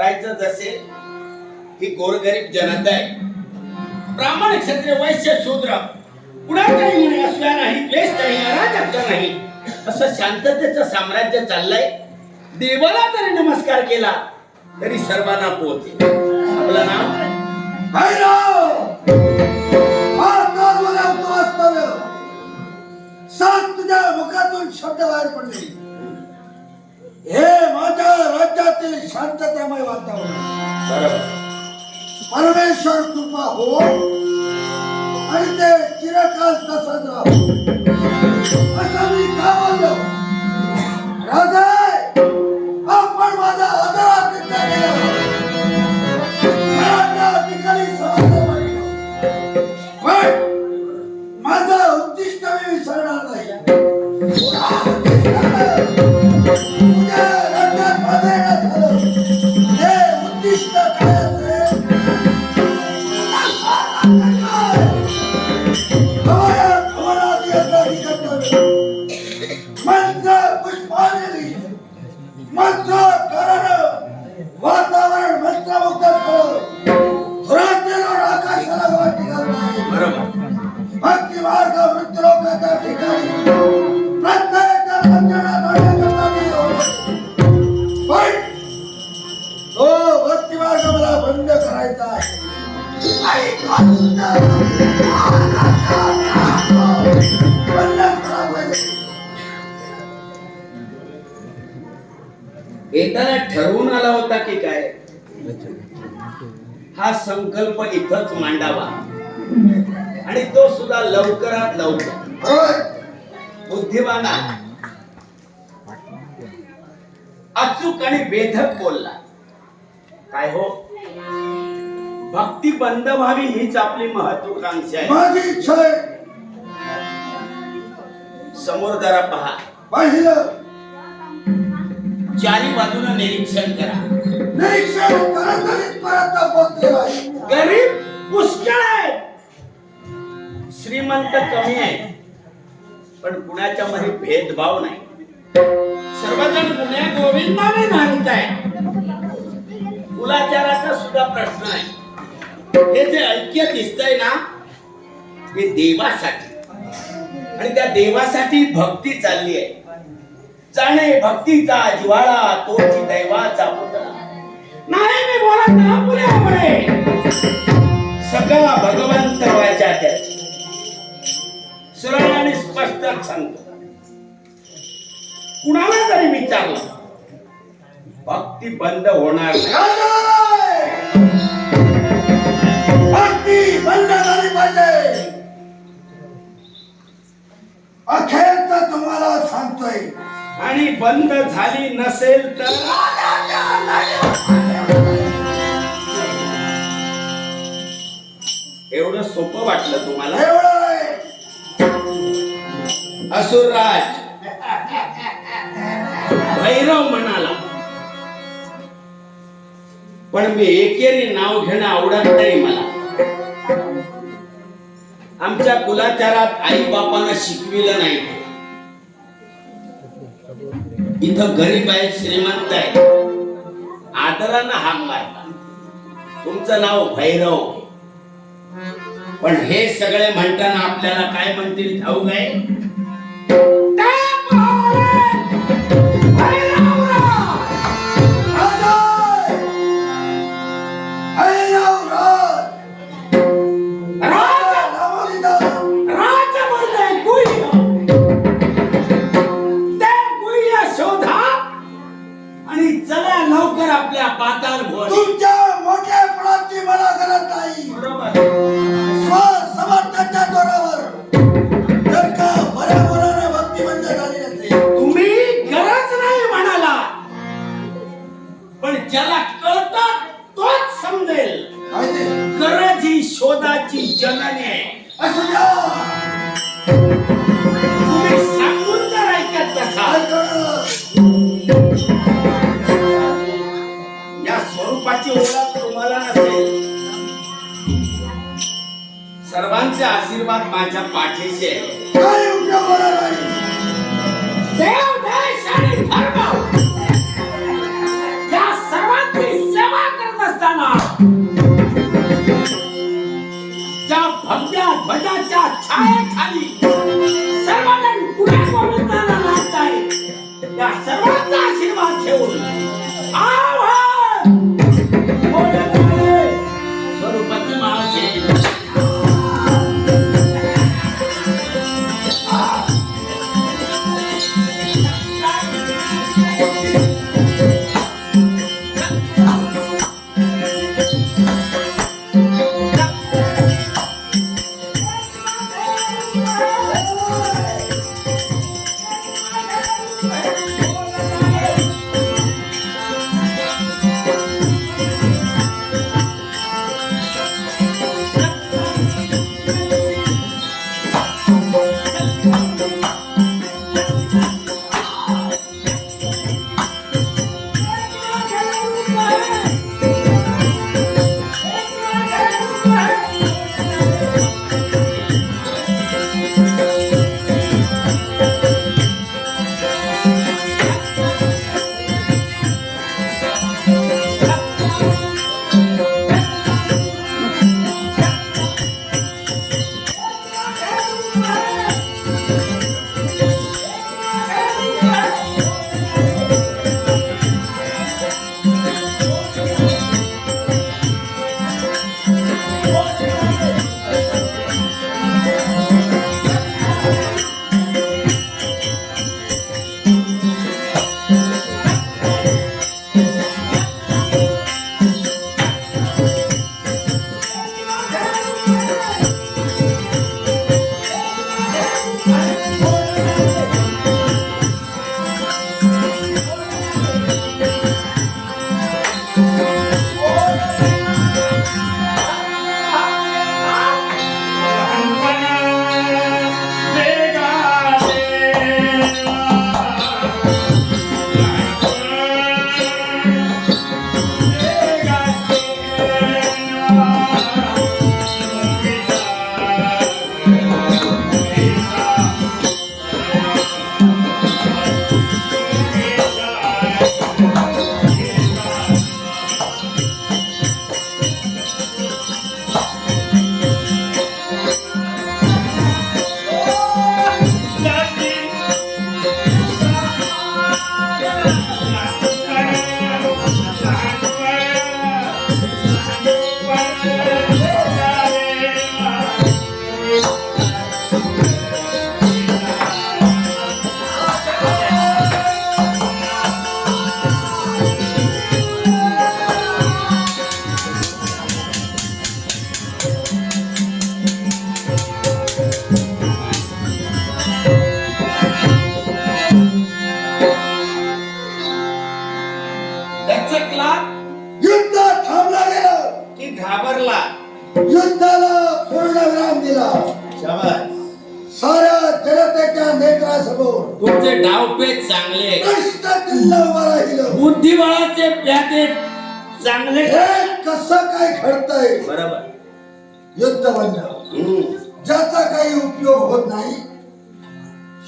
करायचं जसे ही गोरगरीब जनता आहे. ब्राह्मण क्षत्रिय वैश्य शूद्र कुणाच्याही म्हणे असल्या नाही द्वेष नाही अराजकता नाही असं शांततेचं साम्राज्य चाललंय. देवाला तरी नमस्कार केला तरी सर्वांना पोहोचे आपलं नाव? भैरव! सात तुझ्या मुखातून शब्द बाहेर पडले. शांततामय वातावरण. परमेश्वर कृपा हो आणि ते चिरकाल तसंच राहो असं मी का बोललो? राजा आपण माझा घराच्या ठिकाणी. पण माझं उद्दिष्ट मी विसरणार नाही. बंद करायचा. येताना ठरवून आला होता की काय? हा संकल्प इथंच मांडावा. आणि तो सुद्धा लवकरात लवकर. होय. बुद्धिवाना अचूक आणि वेधक बोलला. काय हो? भक्ती बंद व्हावी हीच आपली महत्वाकांक्षा आहे. माझी इच्छा आहे. समोर जरा पहा. पाहिलं. चारी बाजूला निरीक्षण करा. निरीक्षण करत आहे गरीब पुष्कळ आहे. श्रीमंत कमी आहे. पण कुणाच्या मध्ये भेदभाव नाही. सर्वजण गुन्ह्या गोविंदाने नांदत आहे कुलाचाराचा सुद्धा प्रश्न नाही हे जे ऐक्य दिसतंय ना हे देवासाठी. आणि त्या देवासाठी भक्ती चालली आहे. जाणे भक्तीचा जिव्हाळा तोची दैवाचा पुतळा. नाही मी बोलत ना पुण्यामुळे सगळा भगवंत व्हायच्या त्याची सरळ आणि स्पष्ट सांगतो. कुणाला तरी विचारलं? भक्ती बंद होणार नाही. बंद झाली नसेल तर? एवढं सोपं वाटलं तुम्हाला? एवढं असुरराज भैरव म्हणाला पण मी एकेरी नाव घेणं आवडत नाही मला. आमच्या कुलाचारात आई बापानं शिकविलं नाही. इथं गरीब आहे श्रीमंत आहे. आदरानं हाक मारतात तुमचं नाव भैरव. पण हे सगळे म्हणताना आपल्याला काय म्हणतील ठाऊक आहे? लवकर आपल्या पाताल भोवती. तुमच्या मोठ्यापणाची मला गरज नाही. बरोबर. स्वसमर्थाच्या जोरावर. जर का बऱ्या भक्ती बंद झाली नसेल तुम्ही गरज नाही म्हणाला. पण ज्याला कळत तोच समजेल. गरज ही शोधाची जननी आहे. असू द्या. स्वरूपाची ओळख तुम्हाला नसेल सर्वांचे आशीर्वाद माझ्या पाठीशी आहे काही उपयोग होणार नाही देव देश आणि धर्म. या सर्वांची सेवा असताना त्या भव्य ध्वजाच्या छायेखाली सर्वजण पुढे त्या सर्वांचा आशीर्वाद घेऊन दचकला युद्ध थांबला गेलं. की घाबरला? युद्धाला पूर्णविराम दिला. शाबास. साऱ्या जनतेच्या नेत्रासमोर. तुमचे डावपेच चांगले. किल्ला उभा राहिलं. बुद्धिबळाचे प्यादे चांगले. हे कसं काय घडतंय? बरोबर. युद्ध हम्म. ज्याचा काही उपयोग होत नाही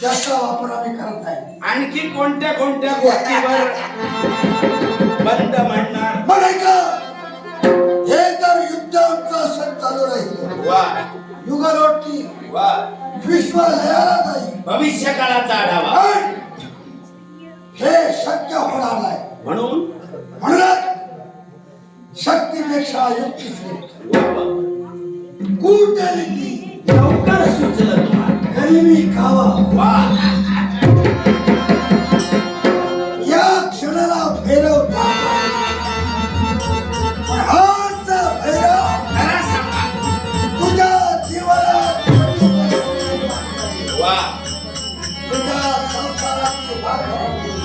त्याचा वापर आम्ही करत नाही. आणखी कोणत्या कोणत्या गोष्टीवर बंद म्हणणार बरं का? हे जर युद्ध आमचं असं चालू राहिलं. वा. युगलोटली वा. विश्व लयाला जाईल. भविष्य काळाचा आढावा. पण हे शक्य होणार नाही. म्हणून? म्हणूनच शक्तीपेक्षा युक्ती. कूटनीती लवकर सुचलं तुम्हाला. गरिबी खावा. वा. वा तुझ्या संसाराची वाट